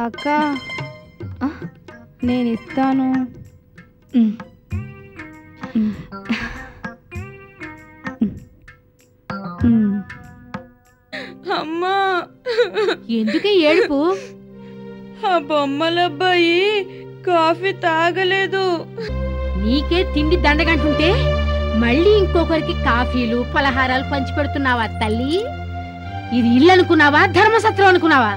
అక్క. నేను ఇస్తాను. అమ్మా. ఎందుకే ఏడుపు? ఆ బొమ్మల అబ్బాయి కాఫీ తాగలేదు. నీకే తిండి దండగంటుంటే మళ్ళీ ఇంకొకరికి కాఫీలు పలహారాలు పంచి పెడుతున్నావా తల్లి? ఇది ఇల్లు అనుకున్నావా ధర్మసత్రం అనుకున్నావా?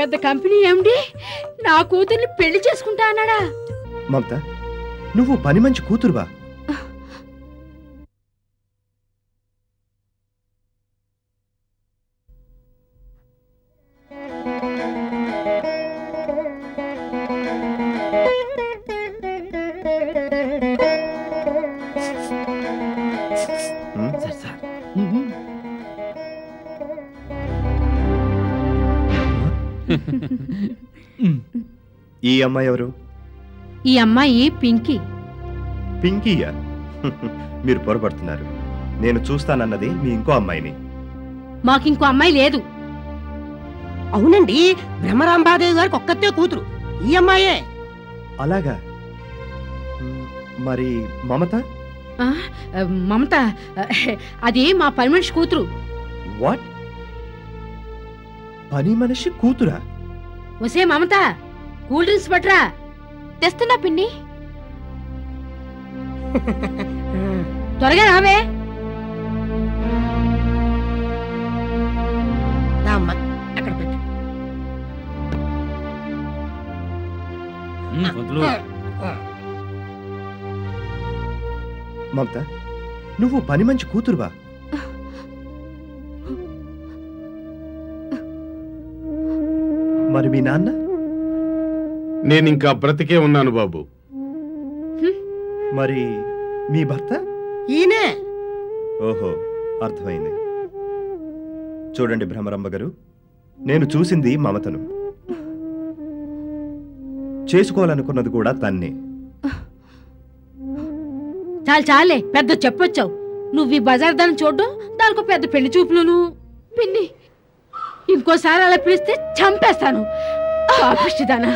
పెద్ద కంపెనీ ఏమిటి? నా కూతుర్ని పెళ్ళి చేసుకుంటా అన్నాడా? మమత నువ్వు పని మంచి కూతురువా? ఈ అమ్మాయి ఎవరు? ఈ అమ్మాయి పింకీ. పింకీయా మీరు పొరపడుతున్నారు. నేను చూస్తానన్నది మీ ఇంకో అమ్మాయిని. మాకింకో అమ్మాయి లేదు. అవునండి బ్రహ్మరాంబాదేవి గారికి ఒక్కతే కూతురు. ఈ అమ్మాయే. అలాగా. మరి మమత? మమత అది మా పని మనిషి కూతురు. వాట్? పని మనిషి కూతురా? వసే మమత కూల్ డ్రింక్స్ పట్రా. తెస్తున్నా పిన్ని. త్వరగా రావే. రా అమ్మా అక్కడ పెట్టు. పంతులు మమత నువ్వు పని మంచి కూతురువా? మరి మీ నాన్న? నేనింకా బ్రతికే ఉన్నాను బాబు. మరి మీ భర్త? ఈయనే. ఓహో అర్థమైంది. చూడండి భ్రమరంబ గారు నేను చూసింది మమతను. చేసుకోవాలనుకున్నది కూడా తన్నే. చాలు చాలే పెద్ద చెప్పొచ్చావు. నువ్వు ఈ బజార్ దాన్ని చూడడం దానికి పెద్ద పెళ్ళి చూపులును. పిన్ని ఇంకోసారి అలా పిలిస్తే చంపేస్తాను. పాపిష్టిదానా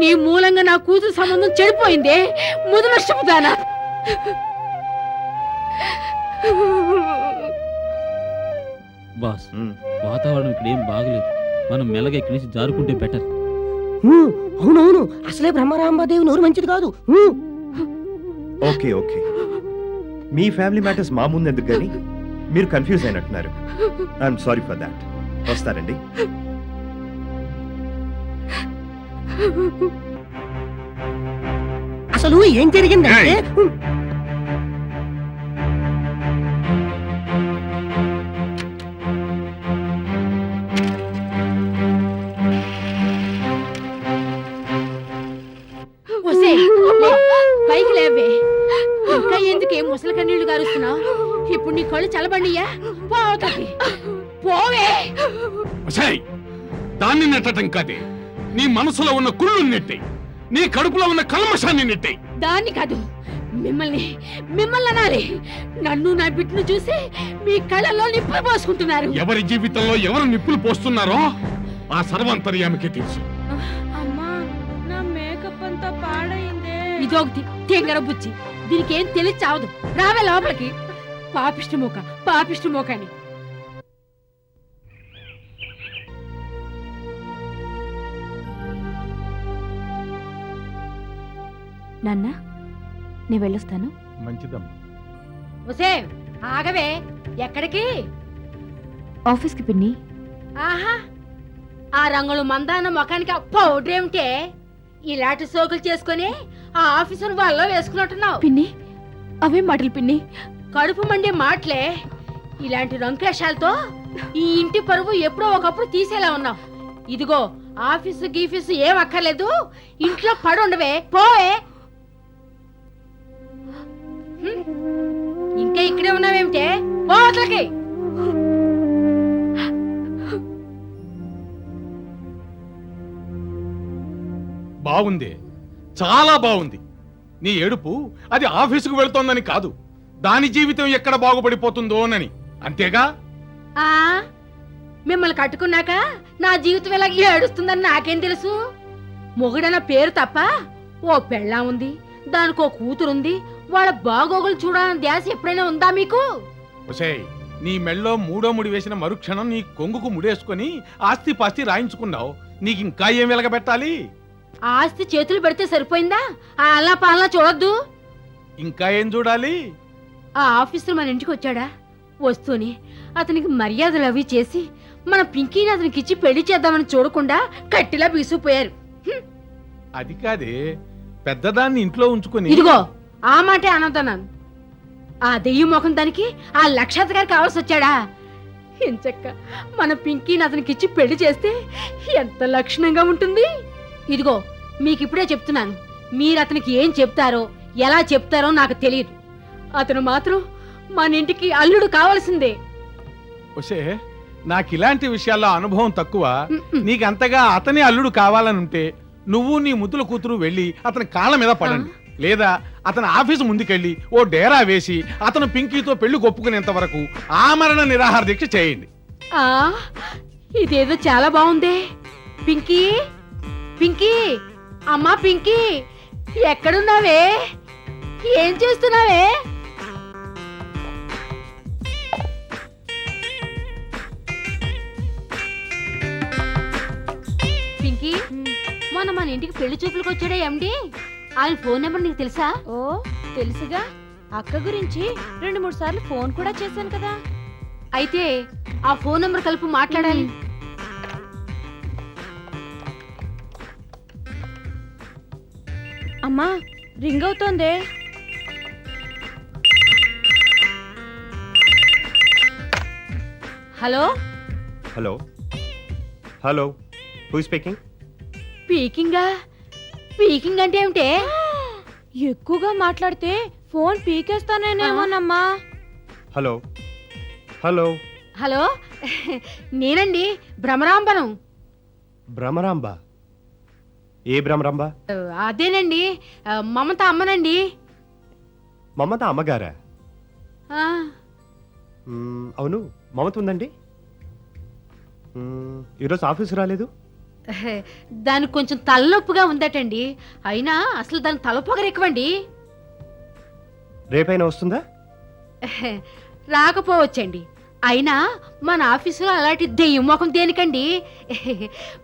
నీ మూలంగా నా కూతురు సంబంధం చెడిపోయిందే. ముదునష్టపుదానా బాస్ ఉమ్, వాతావరణం ఇక్కడ ఏం బాగలేదు. మనం మెల్లగా ఇక్కడి నుంచి జారుకుంటే బెటర్ అవునవును. అసలే బ్రహ్మరాంబాదేవి నోరు మంచిది కాదు. Okay okay. మీ ఫ్యామిలీ మ్యాటర్స్ మా ముందు ఎందుకు కానీ మీరు కన్ఫ్యూజ్ అయినట్టున్నారు. ఐఎమ్ సారీ ఫర్ దాట్ వస్తారండి అసలు ఏం జరిగిందంటే దాన్ని నెట్టడం కాదే. నీ మనసులో ఉన్న కుళ్ళు నెట్టి నీ కడుపులో ఉన్న కల్మషాన్ని నెట్టి దాన్ని కాదు మిమ్మల్ని మిమ్మల్ని అనాలి. నన్ను నా బిడ్డను చూసి మీ కళ్ళల్లో నిప్పులు పోసుకుంటున్నారు. ఎవరి జీవితంలో ఎవరు నిప్పులు పోస్తున్నారో ఆ సర్వాంతర్యామికి తెలుసు. అమ్మా నా మేకప్ అంతా పాడైందే. ఇదొకటి తెంగర బుచ్చి దీనికి ఏం తెలిసి చావదు. రావే లోపలికి. పాపిష్టి మూక పాపిష్టి మూక అని నాన్న నేను వెళ్ళొస్తాను. మంచిదమ్మా. వసే ఆగవే. ఎక్కడికి? ఆఫీస్కి పిన్ని. ఆహా ఆ రంగులు మందాన ముఖానికి పౌడర్ ఏమిటే? ఇలాంటి సోకులు చేసుకొని ఆ ఆఫీసును వాళ్ళలో వేసుకున్నట్టున్నావు. పిన్ని అవే మాటలు పిన్ని. కడుపు మండే మాటలే. ఇలాంటి రంకేశాలతో ఈ ఇంటి పరువు ఎప్పుడో ఒకప్పుడు తీసేలా ఉన్నావు. ఇదిగో ఆఫీసు గీఫీసు ఏం అక్కర్లేదు. ఇంట్లో పడి ఉండవే ఇంకా ఇక్కడే ఉన్నావేమిటే? పో అవతలకి బాగుంది చాలా బాగుంది నీ ఏడుపు అది ఆఫీసుకు వెళ్తోందని కాదు. దాని జీవితం ఎక్కడ బాగుపడిపోతుందోనని అంతేగా? ఆ? మిమ్మల్ని కట్టుకున్నాక నా జీవితం ఇలా ఏడుస్తుందని నాకేం తెలుసు? మొగుడన్న పేరు తప్ప ఓ పెళ్ళా ఉంది దానికి కూతురుంది వాళ్ళ బాగోగులు చూడాలని ధ్యాస ఎప్పుడైనా ఉందా మీకు? ఒసేయ్ నీ మెళ్ళో మూడో ముడి వేసిన మరుక్షణం నీ కొంగుకు ముడేసుకొని ఆస్తి పాస్తి రాయించుకున్నావు. నీకు ఇంకా ఏం వెలగబెట్టాలి? ఆ ఆస్తి చేతులు పెడితే సరిపోయిందా? ఆ అల్లా పాలనా చూడొద్దు. ఇంకా ఏం చూడాలి? ఆ ఆఫీసర్ మన ఇంటికి వచ్చాడా? వస్తూనే అతనికి మర్యాదలు అవి చేసి మన పింకీని అతనికి ఇచ్చి పెళ్ళి చేద్దామని చూడకుండా కట్టిలా బీసుకుపోయారు. అది కాదే పెద్దదాన్ని ఇంట్లో ఉంచుకొని ఇదిగో ఆ మాటే అనొద్దన్నాను. ఆ దెయ్యం ముఖం దానికి ఆ లక్షాత్ గారు కావాల్సి వచ్చాడా? ఎంచక్క మన పింకీని అతనికి ఇచ్చి పెళ్ళి చేస్తే ఎంత లక్షణంగా ఉంటుంది? ఇదిగో మీకు ఇప్పుడే చెప్తున్నాను. మీరు అతనికి ఏం చెప్తారో ఎలా చెప్తారో నాకు తెలియదు. అతను మాత్రం మన ఇంటికి అల్లుడు కావాల్సిందే. ఒసే నాకు ఇలాంటి విషయాల్లో అనుభవం తక్కువ. నీకంతగా అతని అల్లుడు కావాలనుంటే నువ్వు నీ ముద్దుల కూతురు వెళ్ళి అతని కాళ్ళ మీద పడండి. లేదా అతని ఆఫీసు ముందుకెళ్ళి ఓ డేరా వేసి అతను పింకీతో పెళ్ళి కొప్పుకునేంత వరకు ఆమరణ నిరాహార దీక్ష చేయండి. ఆ ఇదేదో చాలా బాగుంది. పింకీ పింకీ అమ్మా పింకీ ఎక్కడున్నావే? ఏం చేస్తున్నావే? పింకీ మొన్న మన ఇంటికి పెళ్ళి చూపులకు వచ్చాడే ఎండి? ఆయన ఫోన్ నెంబర్ నీకు తెలుసా? ఓ తెలుసుగా. అక్క గురించి రెండు మూడు సార్లు ఫోన్ కూడా చేశాను కదా. అయితే ఆ ఫోన్ నెంబర్ కలిపి మాట్లాడాలి. అమ్మా ring అవుతోందే. Hello? Hello. Hello. Who speaking పీకింగా పీకింగ్ అంటే ఏమిటే? ఎక్కువగా మాట్లాడితే ఫోన్ పీకేస్తానేమోనమ్మా. హలో. హలో. హలో. నేనండి భ్రమరాంబనం. భ్రమరాంబ? ఏ భ్రమరాంబ? అదేనండి మమత అమ్మనండి. మమత అమ్మగారా? అవును మమత ఉందండి. ఈరోజు ఆఫీస్ రాలేదు? దానికి కొంచెం తలనొప్పిగా ఉందటండి. అయినా అసలు దాని తలపొగరు ఎక్కువండి. రేపైనా వస్తుందా? రాకపోవచ్చండి. అయినా మన ఆఫీసులో అలాంటి దెయ్యం ముఖం దేనికండి?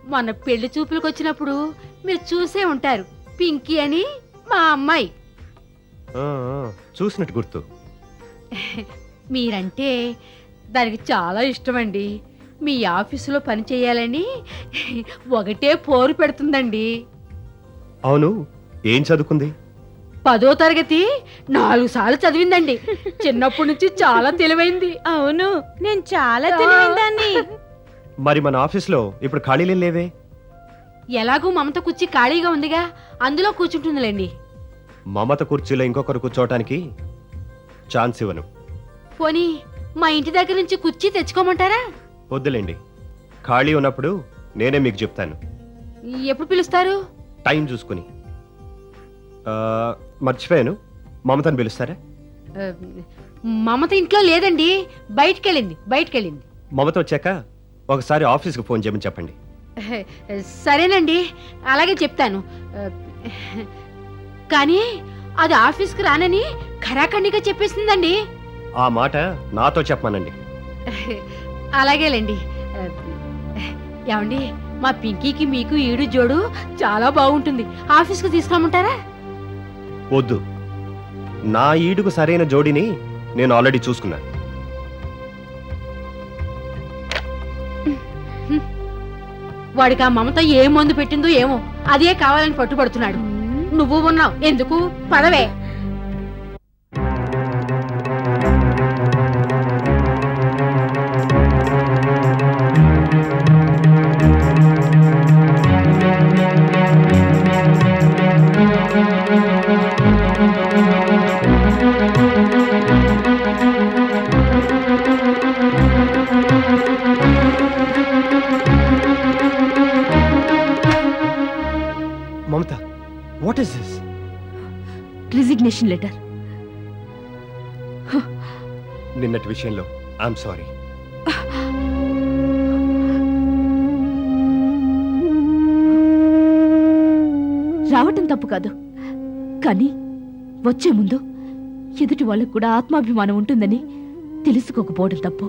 మన పెళ్ళి చూపులకు వచ్చినప్పుడు మీరు చూసే ఉంటారు. పింకీ అని మా అమ్మాయి. చూసినట్టు గుర్తు. మీరంటే దానికి చాలా ఇష్టమండి. మీ ఆఫీసులో పని చేయాలని ఒకటే పోరు పెడుతుందండి. అవును ఏం చదువుకుంది? పదో తరగతి నాలుగు సార్లు చదివిందండి. చిన్నప్పటి నుంచి చాలా తెలివైంది. అవును నేను చాలా తెలివిందాన్ని. మరి మన ఆఫీస్లో ఇప్పుడు ఖాళీలే లేవే? ఎలాగూ మమత కుర్చీ ఖాళీగా ఉందిగా అందులో కూర్చుంటుందిలేండి. మమత కుర్చీలో ఇంకొకరు కూర్చోవటానికి ఛాన్స్ ఇవ్వను. పోనీ మా ఇంటి దగ్గర నుంచి కుర్చీ తెచ్చుకోమంటారా? వద్దులేండి. ఖాళీ ఉన్నప్పుడు నేనే మీకు చెప్తాను. ఎప్పుడు పిలుస్తారు? టైం చూసుకుని. ఆ, మర్చిపోయాను. మమతను పిలుస్తారా? ఆ, మమత ఇంట్లో లేదండి. బయటికెళ్ళింది బయటికెళ్ళింది. మమత వచ్చాక ఒకసారి ఆఫీస్కి ఫోన్ చేయమని చెప్పండి. సరేనండి. అలాగే చెప్తాను. ఆ, కానీ అది ఆఫీస్కి రానని ఖరాఖండిగా చెప్పేసిందండి. ఆ మాట నాతో చెప్పమానండి. అలాగేలేండి ఏమండి మా పింకీకి మీకు ఈడు జోడు చాలా బాగుంటుంది. ఆఫీస్కి తీసుకురమ్మంటారా? వద్దు. నా ఈడుకు సరైన జోడిని నేను ఆల్రెడీ చూసుకున్నా. వాడికి ఆ మమత ఏ మందు పెట్టిందో ఏమో అదే కావాలని పట్టుబడుతున్నాడు. నువ్వు ఉన్నావు. ఎందుకు? పదవే. Resignation letter. నిన్నటి విషయంలో ఐఎమ్ సారీ రావటం తప్పు కాదు. కానీ వచ్చే ముందు ఎదుటి వాళ్ళకు కూడా ఆత్మాభిమానం ఉంటుందని తెలుసుకోకపోవడం తప్పు.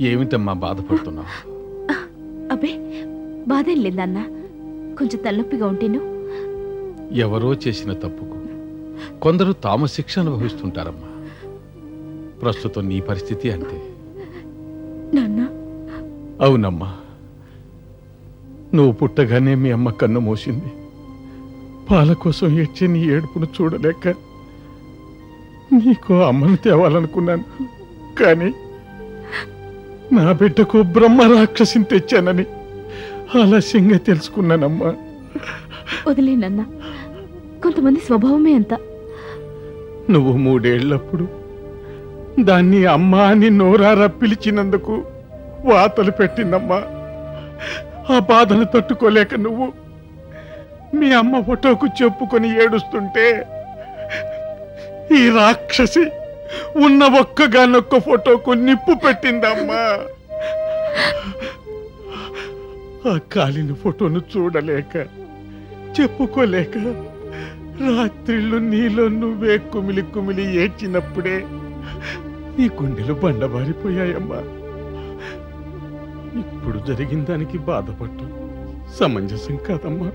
ఏమిటమ్మా బాధపడుతున్నావు? అబ్బే బాధేం లేదన్నా కొంచెం తలనొప్పిగా ఉంటేను. ఎవరో చేసిన తప్పుకు కొందరు తాము శిక్ష అనుభవిస్తుంటారమ్మా. ప్రస్తుతం నీ పరిస్థితి అంతే. నాన్న. అవునమ్మా. నువ్వు పుట్టగానే మీ అమ్మ కన్ను మూసింది. పాల కోసం ఏడ్చే నీ ఏడుపును చూడలేక నీకు అమ్మను తేవాలనుకున్నాను. కానీ నా బిడ్డకు బ్రహ్మ రాక్షసిని తెచ్చానని ఆలస్యంగా తెలుసుకున్నానమ్మా. వదిలేనన్నా కొంతమంది స్వభావమే అంత. నువ్వు మూడేళ్ళప్పుడు దాన్ని అమ్మా అని నోరారా పిలిచినందుకు వాతలు పెట్టిందమ్మా. ఆ బాధను తట్టుకోలేక నువ్వు మీ అమ్మ ఫోటోకు చెప్పుకొని ఏడుస్తుంటే ఈ రాక్షసి ఉన్న ఒక్కగానొక్క ఫోటోకు నిప్పు పెట్టిందమ్మా. ఆ కాలిన ఫోటోను చూడలేక చెప్పుకోలేక రాత్రిళ్ళు నీలో నువ్వే కుమిలి కుమిలి ఏడ్చినప్పుడే నీ గుండెలు బండబారిపోయాయమ్మా ఇప్పుడు జరిగిన దానికి బాధపడటం సమంజసం కాదమ్మా.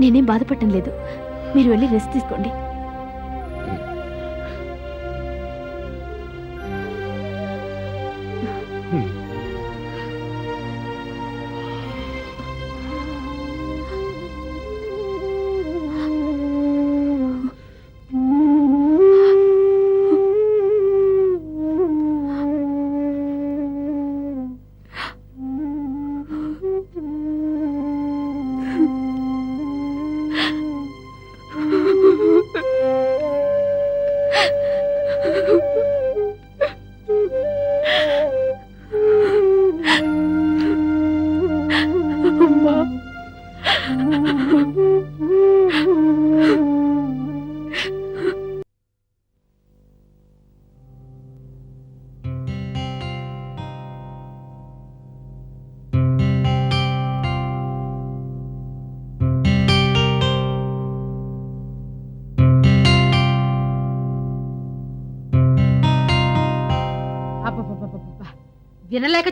నేనేం బాధపడటం లేదు. మీరు వెళ్ళి రెస్ట్ తీసుకోండి.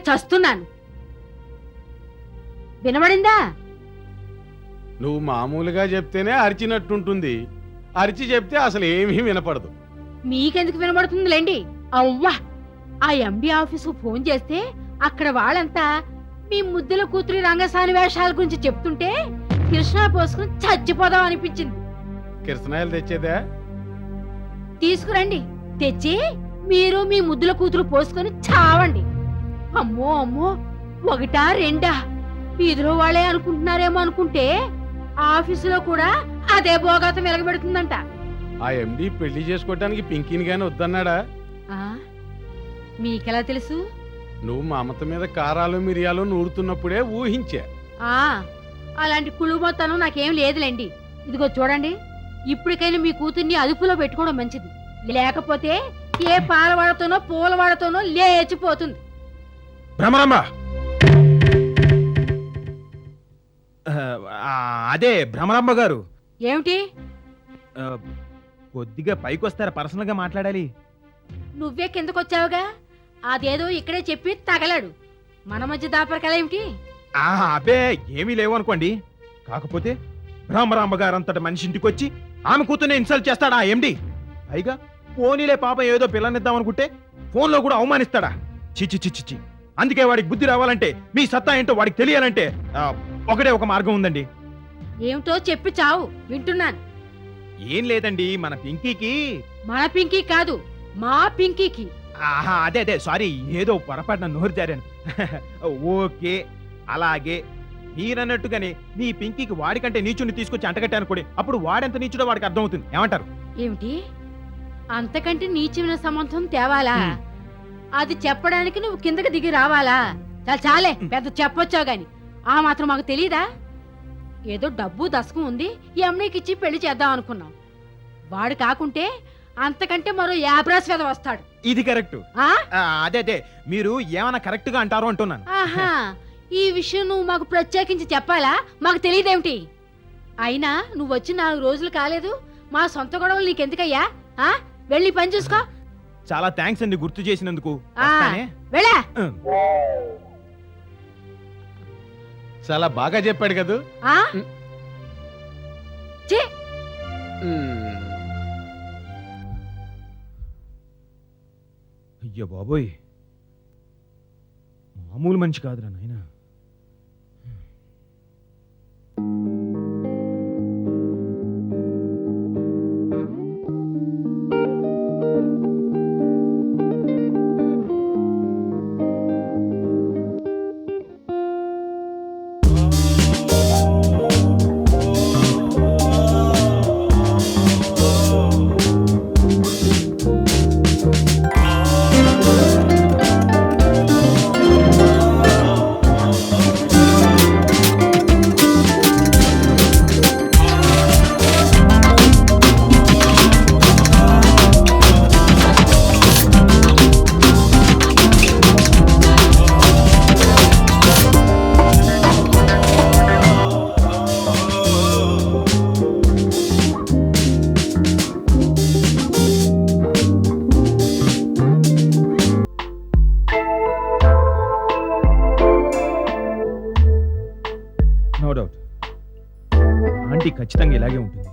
చస్తున్నాను. వినబడిందా? నువ్వు మామూలుగా చెప్తేనే అరిచినట్టుంటుంది. అరిచి చెప్తే అసలు ఏమీ వినపడదు. మీకెందుకు వినబడుతుందిలేండి? అవ్వా! ఆ ఎండి ఆఫీసు ఫోన్ చేస్తే అక్కడ వాళ్ళంతా మీ ముద్దుల కూతురి రంగసాని వేషాల గురించి చెప్తుంటే కృష్ణ పోసుకుని చచ్చిపోదాం అనిపించింది. కిరసనాయలు తెచ్చేదా? తీసుకురండి. తెచ్చి మీరు మీ ముద్దుల కూతురు పోసుకొని చావండి. అమ్మో అమ్మో ఒకటా రెండా? వీధిలో వాళ్ళే అనుకుంటున్నారేమో అనుకుంటే ఆఫీసులో కూడా అదే భోగాతం వెలగబెడుతుందంట. ఆ ఎండి పెళ్ళి చేసుకోవటానికి పింకీని గాని వద్దన్నాడా? ఆ? మీకెలా తెలుసు? నువ్వు మా అమ్మత మీద కారాలు మిరియాలు నూరుతున్నప్పుడే ఊహించా. ఆ అలాంటి కుళ్ళుమోతనం నాకేం లేదులేండి. ఇదిగో చూడండి ఇప్పటికైనా మీ కూతుర్ని అదుపులో పెట్టుకోవడం మంచిది. లేకపోతే ఏ పాలవాడతోనో పూలవాడతోనో లేచిపోతుంది. భ్రమరాంబ అదే భ్రమరాంబ గారు. ఏమిటి? కొద్దిగా పైకొస్తారా పర్సనల్గా మాట్లాడాలి. నువ్వే కిందకొచ్చావుగా? అదేదో ఇక్కడే చెప్పి తగలాడు. మన మధ్య దాపరకలేమిటి ఆ, అబ్బే ఏమీ లేవు అనుకోండి. కాకపోతే భ్రమరాంబ గారు అంతటి మనిషి ఇంటికి వచ్చి ఆమె కూతుర్ని ఇన్సల్ట్ చేస్తాడా ఎండి పైగా పోనీలే పాపం ఏదో పిల్లనిద్దాం అనుకుంటే ఫోన్లో కూడా అవమానిస్తాడా? చిచి చిచి చి అందుకే వాడికి బుద్ధి రావాలంటే మీ సత్తా ఏంటో వాడికి తెలియాలంటే ఆ, ఒకటే ఒక మార్గం ఉందండి. ఏమిటో చెప్పి చావు వింటున్నాను. ఏం లేదండి మన పింకీకి. మన పింకీ కాదు మా పింకీకి. ఆహా అదే అదే సారీ ఏదో పొరపాటున నోరు జారాను. ఓకే అలాగే. మీరన్నట్టుగానే మీ పింకీకి వాడికంటే నీచుని తీసుకొచ్చి అంటగట్టాను కూడా అప్పుడు వాడెంత నీచుడో వాడికి అర్థమవుతుంది. ఏమంటారు? ఏమిటి? అంతకంటే నీచమైన సంబంధం తేవాలా? హ్మ్. అది చెప్పడానికి నువ్వు కిందకి దిగి రావాలా? చాలా చాలే పెద్ద చెప్పొచ్చావు గాని. ఆ మాత్రం మాకు తెలీదా? ఏదో డబ్బు దశకం ఉంది ఈ అమ్మకి ఇచ్చి పెళ్ళి చేద్దాం అనుకున్నాం. వాడు కాకుంటే అంతకంటే మరో యాబ్రాస్ వెద వస్తాడు. ఇది కరెక్ట్. ఆ? అదే అదే. మీరు ఏమైనా కరెక్ట్గా అంటారు అంటున్నాను. ఆహా ఈ విషయం నువ్వు మాకు ప్రత్యేకించి చెప్పాలా? మాకు తెలియదేమిటి? అయినా నువ్వు వచ్చి నాలుగు రోజులు కాలేదు మా సొంత గొడవలు నీకెందుకయ్యా? ఆ? వెళ్ళి పని చూసుకో. చాలా థ్యాంక్స్ అండి గుర్తు చేసినందుకు. వస్తానే. వెళ్ళా. చాలా బాగా చెప్పాడు కదూ ఆ ఛీ! అయ్యో బాబోయ్ మామూలు మనిషి కాదురా నాయనా నో డౌట్. ఆంటీ ఖచ్చితంగా ఇలాగే ఉంటుంది.